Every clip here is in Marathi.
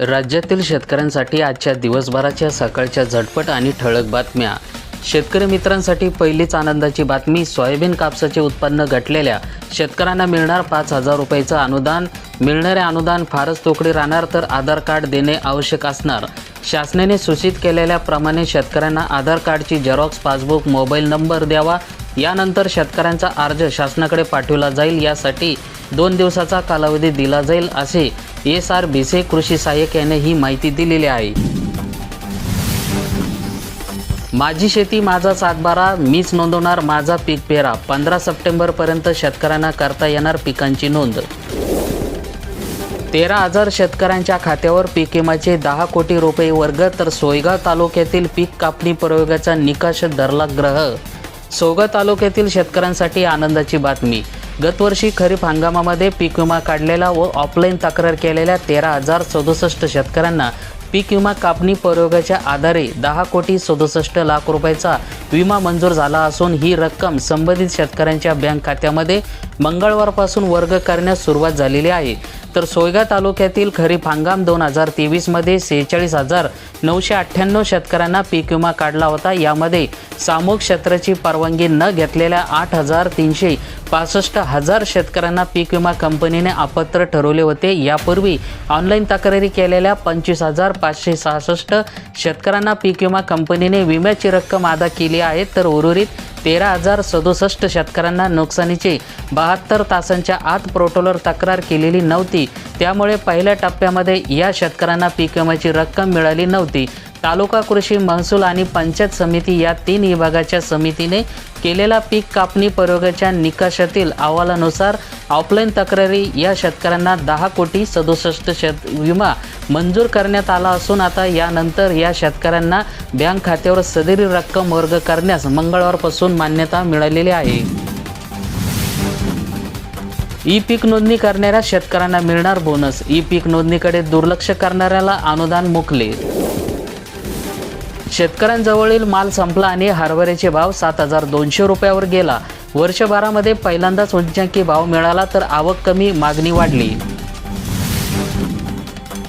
राज्यातील शेतकऱ्यांसाठी आजच्या दिवसभराच्या सकाळच्या झटपट आणि ठळक बातम्या. शेतकरी मित्रांसाठी पहिलीच आनंदाची बातमी सोयाबीन कापसाचे उत्पन्न घटलेल्या शेतकऱ्यांना मिळणार पाच हजार रुपयाचं अनुदान. मिळणारे अनुदान फारच तोकडी राहणार तर आधार कार्ड देणे आवश्यक असणार. शासनाने सूचित केलेल्याप्रमाणे शेतकऱ्यांना आधार कार्डची झेरॉक्स पासबुक मोबाईल नंबर द्यावा. यानंतर शेतकऱ्यांचा अर्ज शासनाकडे पाठवला जाईल. यासाठी दोन दिवसाचा कालावधी दिला जाईल असे एस आर भिसे कृषी सहाय्यक याने ही माहिती दिलेली आहे. माझी शेती माझा सातबारा मीच नोंदवणार माझा पीक पेरा. पंधरा सप्टेंबरपर्यंत शेतकऱ्यांना करता येणार पिकांची नोंद. तेरा हजार शेतकऱ्यांच्या खात्यावर पीक विम्याचे दहा कोटी रुपये वर्ग तर सोयगाव तालुक्यातील पीक कापणी प्रयोगाचा निकष धरला ग्रह. सोयगाव तालुक्यातील शेतकऱ्यांसाठी आनंदाची बातमी. गतवर्षी खरीप हंगामामध्ये पीक विमा काढलेला व ऑफलाईन तक्रार केलेल्या तेरा हजार सदुसष्ट शेतकऱ्यांना पीक विमा कापणी प्रयोगाच्या आधारे दहा कोटी सदुसष्ट लाख रुपयाचा विमा मंजूर झाला असून ही रक्कम संबंधित शेतकऱ्यांच्या बँक खात्यामध्ये मंगळवारपासून वर्ग करण्यास सुरुवात झालेली आहे. तर सोयगा तालुक्यातील खरीप हंगाम दोन हजार तेवीसमध्ये सेहेचाळीस हजार नऊशे अठ्ठ्याण्णव शेतकऱ्यांना पीक विमा काढला होता. यामध्ये सामूहिक क्षेत्राची परवानगी न घेतलेल्या आठ हजार तीनशे पासष्ट हजार शेतकऱ्यांना पीक विमा कंपनीने अपात्र ठरवले होते. यापूर्वी ऑनलाईन तक्रारी केलेल्या पंचवीस हजार पाचशे सहासष्ट शेतकऱ्यांना पीक विमा कंपनीने विम्याची रक्कम अदा केली आहे. तर उर्वरित तेरा हजार सदुसष्ट शेतकऱ्यांना नुकसानीचे बहात्तर तासांच्या आत पोर्टलवर तक्रार केलेली नव्हती. त्यामुळे पहिल्या टप्प्यामध्ये या शेतकऱ्यांना पीक विम्याची रक्कम मिळाली नव्हती. तालुका कृषी महसूल आणि पंचायत समिती या तीन विभागाच्या समितीने केलेला पीक कापणी प्रयोगाच्या निकषातील अहवालानुसार ऑफलाईन तक्रारी या शेतकऱ्यांना दहा कोटी सदुसष्ट शेत विमा मंजूर करण्यात आला असून आता यानंतर या शेतकऱ्यांना बँक खात्यावर सदरी रक्कम वर्ग करण्यास मंगळवारपासून मान्यता मिळालेली आहे. ई पीक नोंदणी करणाऱ्या शेतकऱ्यांना मिळणार बोनस. ई पीक नोंदणीकडे दुर्लक्ष करणाऱ्याला अनुदान मुकले. शेतकऱ्यांजवळील माल संपला आणि हरभऱ्याचे भाव सात हजार दोनशे रुपयावर गेला. वर्षभरामध्ये पहिल्यांदाच उंचांकी भाव मिळाला तर आवक कमी मागणी वाढली.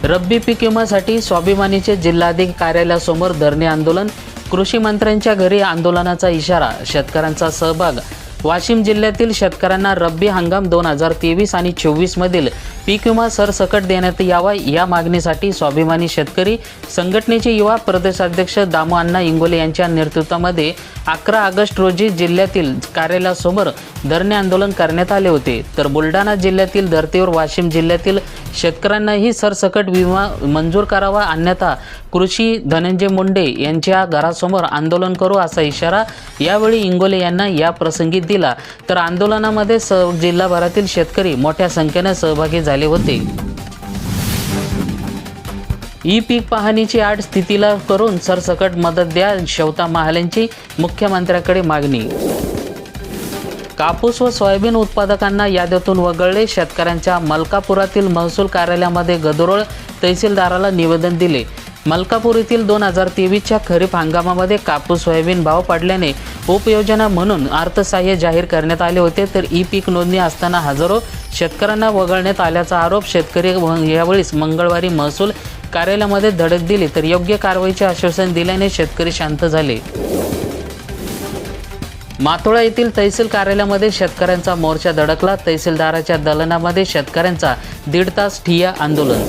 रब्बी पीक विम्यासाठी स्वाभिमानीचे जिल्हाधिकारी कार्यालयासमोर धरणे आंदोलन. कृषी मंत्र्यांच्या घरी आंदोलनाचा इशारा शेतकऱ्यांचा सहभाग. वाशिम जिल्ह्यातील शेतकऱ्यांना रब्बी हंगाम दोन हजार तेवीस आणि चोवीसमधील पीक विमा सरसकट देण्यात यावा या मागणीसाठी स्वाभिमानी शेतकरी संघटनेचे युवा प्रदेशाध्यक्ष दामू अण्णा इंगोले यांच्या नेतृत्वामध्ये अकरा ऑगस्ट रोजी जिल्ह्यातील कार्यालयासमोर धरणे आंदोलन करण्यात आले होते. तर बुलढाणा जिल्ह्यातील धर्तीवर वाशिम जिल्ह्यातील शेतकऱ्यांनाही सरसकट विमा मंजूर करावा अन्यथा कृषी धनंजय मुंडे यांच्या घरासमोर आंदोलन करू असा इशारा यावेळी इंगोले यांना या प्रसंगी दिला. तर आंदोलनामध्ये स जिल्हाभरातील शेतकरी मोठ्या संख्येने सहभागी झाले. होते. ई पीक पाहणीची आठ स्थितीला करून सरसकट मदत द्या शवता महालेंची मुख्यमंत्र्याकडे मागणी. कापूस व सोयाबीन उत्पादकांना याद्यातून वगळले शेतकऱ्यांच्या मलकापुरातील महसूल कार्यालयामध्ये गदरोळ तहसीलदाराला निवेदन दिले. मलकापूर येथील दोन हजार तेवीसच्या खरीप हंगामामध्ये कापूस सोयाबीन भाव पडल्याने उपयोजना म्हणून अर्थसहाय्य जाहीर करण्यात आले होते तर ई पीक नोंदणी असताना हजारो शेतकऱ्यांना वगळण्यात आल्याचा आरोप शेतकरी यावेळी यावेळीस मंगळवारी महसूल कार्यालयामध्ये धडक दिली तर योग्य कारवाईचे आश्वासन दिल्याने शेतकरी शांत झाले. मातोळा येथील तहसील कार्यालयामध्ये शेतकऱ्यांचा मोर्चा धडकला तहसीलदाराच्या दलनामध्ये शेतकऱ्यांचा दीड तास ठिया आंदोलन.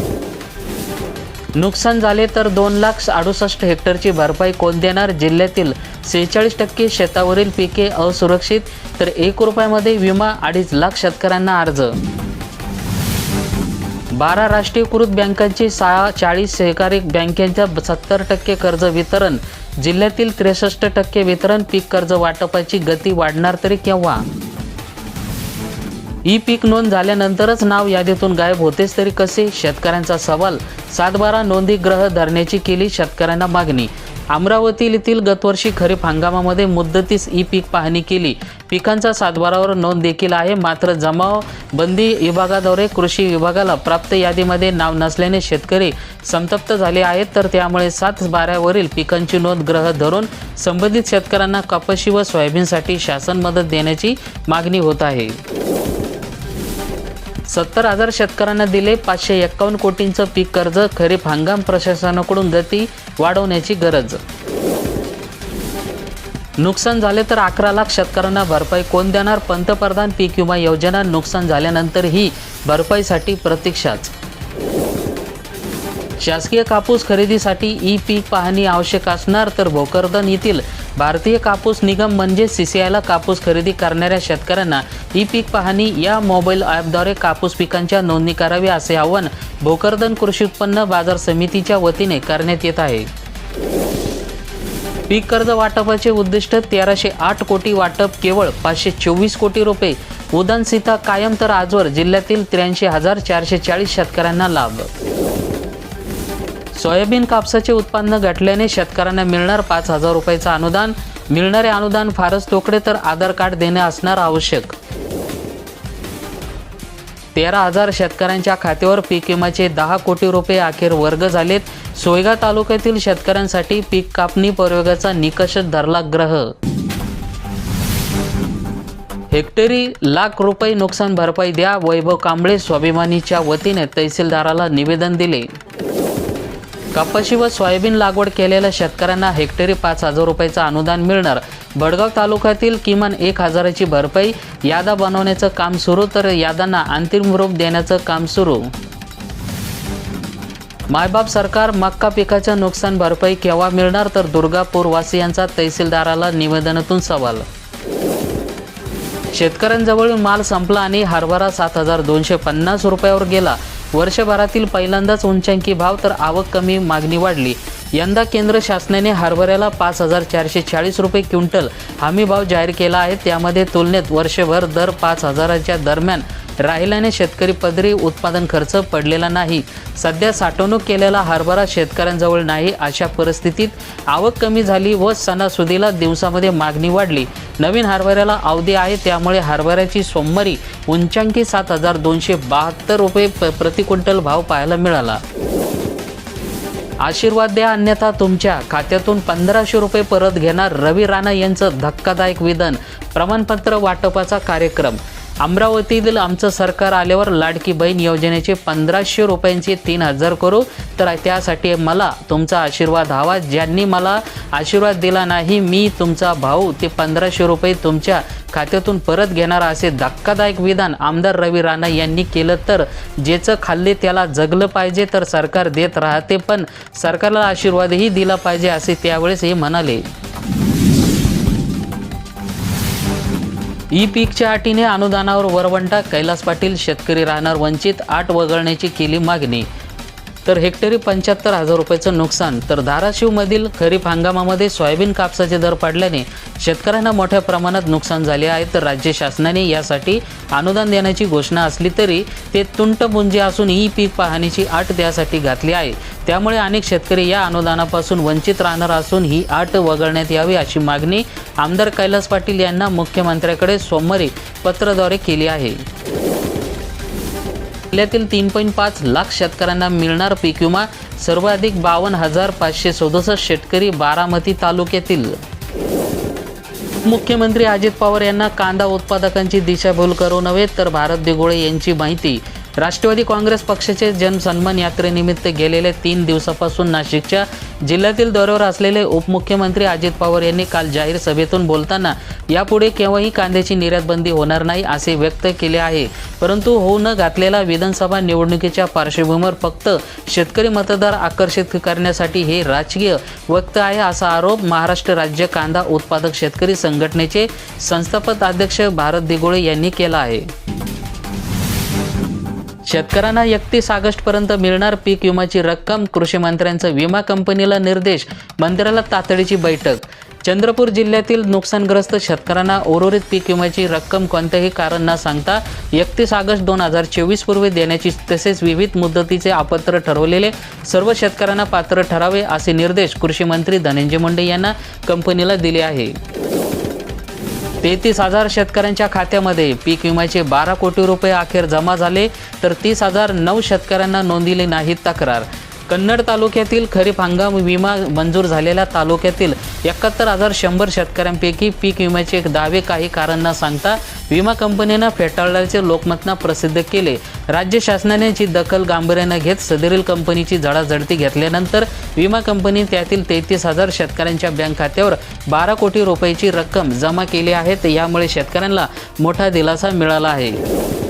नुकसान झाले तर दोन लाख अडुसष्ट हेक्टरची भरपाई कोण देणार? जिल्ह्यातील सेहेचाळीस टक्के शेतावरील पिके असुरक्षित तर एक रुपयामध्ये विमा अडीच लाख शेतकऱ्यांना अर्ज. बारा राष्ट्रीयकृत बँकांची सहा चाळीस सहकारी बँकांच्या सत्तर टक्के कर्ज वितरण जिल्ह्यातील त्रेसष्ट टक्के वितरण पीक कर्ज वाटपाची गती वाढणार तरी केव्हा? ई पीक नोंद झाल्यानंतरच नाव यादीतून गायब होतेच तरी कसे? शेतकऱ्यांचा सवाल सातबारा नोंदी ग्रह धरण्याची केली शेतकऱ्यांना मागणी अमरावती येथील गतवर्षी खरीप हंगामामध्ये मुद्दतीस ई पीक पाहणी केली. पिकांचा सातबारावर नोंद देखील आहे. मात्र जमाव बंदी विभागाद्वारे कृषी विभागाला प्राप्त यादीमध्ये नाव नसल्याने शेतकरी संतप्त झाले आहेत. तर त्यामुळे सात बाऱ्यावरील पिकांची नोंद ग्रह धरून संबंधित शेतकऱ्यांना कपाशी व सोयाबीनसाठी शासन मदत देण्याची मागणी होत आहे. सत्तर हजार शेतकऱ्यांना दिले पाचशे एक्कावन्न कोटींचं पीक कर्ज. खरीप हंगाम प्रशासनाकडून गती वाढवण्याची गरज. नुकसान झाले तर अकरा लाख शेतकऱ्यांना भरपाई. कोण देणार? पंतप्रधान पीक विमा योजना नुकसान झाल्यानंतरही भरपाईसाठी प्रतीक्षाच. शासकीय कापूस खरेदीसाठी ई पीक पाहणी आवश्यक असणार तर भोकरदन येथील भारतीय कापूस निगम म्हणजे सी सी आयला कापूस खरेदी करणाऱ्या शेतकऱ्यांना ई पीक पाहणी या मोबाईल ॲपद्वारे कापूस पिकांच्या नोंदणी करावी असे आवाहन भोकरदन कृषी उत्पन्न बाजार समितीच्या वतीने करण्यात येत आहे. पीक कर्ज वाटपाचे उद्दिष्ट तेराशे आठ कोटी वाटप केवळ पाचशे चोवीस कोटी रुपये. उदान कायम तर आजवर जिल्ह्यातील त्र्याऐंशी हजार चारशे चाळीस शेतकऱ्यांना लाभ. सोयाबीन कापसाचे उत्पन्न घटल्याने शेतकऱ्यांना मिळणार पाच हजार रुपयाचं अनुदान. मिळणारे अनुदान फारच तोकडे तर आधार कार्ड देणे असणार आवश्यक. तेरा हजार शेतकऱ्यांच्या खात्यावर पीक विम्याचे दहा कोटी रुपये अखेर वर्ग झालेत. सोयगा तालुक्यातील शेतकऱ्यांसाठी पीक कापणी प्रयोगाचा निकष धरला ग्रह. हेक्टरी लाख रुपये नुकसान भरपाई द्या वैभव कांबळे स्वाभिमानीच्या वतीने तहसीलदाराला निवेदन दिले. कपाशी व सोयाबीन लागवड केलेल्या शेतकऱ्यांना हेक्टरी पाच हजार रुपयाचं अनुदान मिळणार. भडगाव तालुक्यातील किमान एक हजाराची भरपाई यादा बनवण्याचं काम सुरू तर यादांना अंतिम रूप देण्याचं काम सुरू. मायबाप सरकार मक्का पिकाच्या नुकसान भरपाई केव्हा मिळणार तर दुर्गापूरवासियांचा तहसीलदाराला निवेदनातून सवाल. शेतकऱ्यांजवळील माल संपला आणि हरभरा सात हजार दोनशे पन्नास रुपयावर गेला. वर्षभरातील पहिल्यांदाच उंचांकी भाव तर आवक कमी मागणी वाढली. यंदा केंद्र शासनाने हरभऱ्याला पाच हजार चारशे चाळीस रुपये क्विंटल हमी भाव जाहीर केला आहे. त्यामध्ये तुलनेत वर्षभर दर पाच हजाराच्या दरम्यान राहिल्याने शेतकरी पदरी उत्पादन खर्च पडलेला नाही. सध्या साठवणूक केलेला हरभरा शेतकऱ्यांजवळ नाही अशा परिस्थितीत आवक कमी झाली व सणासुदीला दिवसामध्ये मागणी वाढली. नवीन हरभऱ्याला अवधी आहे त्यामुळे हरभऱ्याची सोमवारी उंचांकी सात हजार दोनशे बहात्तर रुपये प- प्रति क्विंटल भाव पाहायला मिळाला. आशीर्वाद द्या अन्यथा तुमच्या खात्यातून पंधराशे रुपये परत घेणार रवी राणा यांचं धक्कादायक विधान. प्रमाणपत्र वाटपाचा कार्यक्रम. अमरावतीतील आमचं सरकार आल्यावर लाडकी बहीण योजनेचे पंधराशे रुपयांचे तीन हजार करू. तर त्यासाठी मला तुमचा आशीर्वाद हवा. ज्यांनी मला आशीर्वाद दिला नाही मी तुमचा भाऊ ते पंधराशे रुपये तुमच्या खात्यातून परत घेणार असे धक्कादायक विधान आमदार रवी राणा यांनी केलं. तर ज्याचं खाल्ले त्याला जगलं पाहिजे तर सरकार देत राहते पण सरकारला आशीर्वादही दिला पाहिजे असे त्यावेळेस हे म्हणाले. ई पीकच्या अटीने अनुदानावर वरवंटा कैलास पाटील शेतकरी राहणार वंचित आठ वगळण्याची केली मागणी. तर हेक्टरी पंच्याहत्तर हजार रुपयाचं नुकसान. तर धाराशिवमधील खरीप हंगामामध्ये सोयाबीन कापसाचे दर पडल्याने शेतकऱ्यांना मोठ्या प्रमाणात नुकसान झाले आहे. तर राज्य शासनाने यासाठी अनुदान देण्याची घोषणा असली तरी ते तुंटपुंजी असून ही पीक पाहणीची आट त्यासाठी घातली आहे. त्यामुळे अनेक शेतकरी या अनुदानापासून वंचित राहणार असून ही आट वगळण्यात यावी अशी मागणी आमदार कैलास पाटील यांना मुख्यमंत्र्याकडे सोमवारी पत्राद्वारे केली आहे. जिल्ह्यातील तीन पॉईंट पाच लाख शेतकऱ्यांना मिळणार पीक विमा. सर्वाधिक बावन्न हजार पाचशे सदुसष्ट शेतकरी बारामती तालुक्यातील. मुख्यमंत्री अजित पवार यांना कांदा उत्पादकांची दिशाभूल करू नव्हे तर भारत दिगोळे यांची माहिती. राष्ट्रवादी काँग्रेस पक्षाचे जनसन्मान यात्रेनिमित्त गेलेले तीन दिवसापासून नाशिकच्या जिल्ह्यातील दौऱ्यावर असलेले उपमुख्यमंत्री अजित पवार यांनी काल जाहीर सभेतून बोलताना यापुढे केव्हाही कांद्याची निर्यात बंदी होणार नाही असे व्यक्त केले आहे. परंतु होऊ न घातलेला विधानसभा निवडणुकीच्या पार्श्वभूमीवर फक्त शेतकरी मतदार आकर्षित करण्यासाठी हे राजकीय वक्त आहे असा आरोप महाराष्ट्र राज्य कांदा उत्पादक शेतकरी संघटनेचे संस्थापक अध्यक्ष भारत दिगोळे यांनी केला आहे. शेतकऱ्यांना एकतीस ऑगस्टपर्यंत मिळणार पीक विम्याची रक्कम कृषी मंत्र्यांचा विमा कंपनीला निर्देश मंत्र्याला तातडीची बैठक. चंद्रपूर जिल्ह्यातील नुकसानग्रस्त शेतकऱ्यांना उर्वरित पीक विम्याची रक्कम कोणत्याही कारण न सांगता एकतीस ऑगस्ट दोन हजार चोवीस पूर्वी देण्याची तसेच विविध मुदतीचे आपत्र ठरवलेले सर्व शेतकऱ्यांना पात्र ठरावे असे निर्देश कृषी मंत्री धनंजय मुंडे यांना कंपनीला दिले आहे. तेहतीस हजार शेतकऱ्यांच्या खात्यामध्ये पीक विम्याचे बारा कोटी रुपये अखेर जमा झाले तर तीस हजार नऊ शेतकऱ्यांना नोंदली नाही तक्रार. कन्नड तालुक्यातील खरीप हंगाम विमा मंजूर झालेल्या तालुक्यातील एकाहत्तर हजार शंभर शेतकऱ्यांपैकी पीक विम्याचे एक दावे काही कारण न सांगता विमा कंपनीनं फेटाळल्याचे लोकमतनं प्रसिद्ध केले. राज्य शासनाने जी दखल गांभीर्यानं घेत सदरील कंपनीची झडाझडती घेतल्यानंतर विमा कंपनी त्यातील तेहतीस हजार शेतकऱ्यांच्या बँक खात्यावर बारा कोटी रुपयाची रक्कम जमा केली आहे. यामुळे शेतकऱ्यांना मोठा दिलासा मिळाला आहे.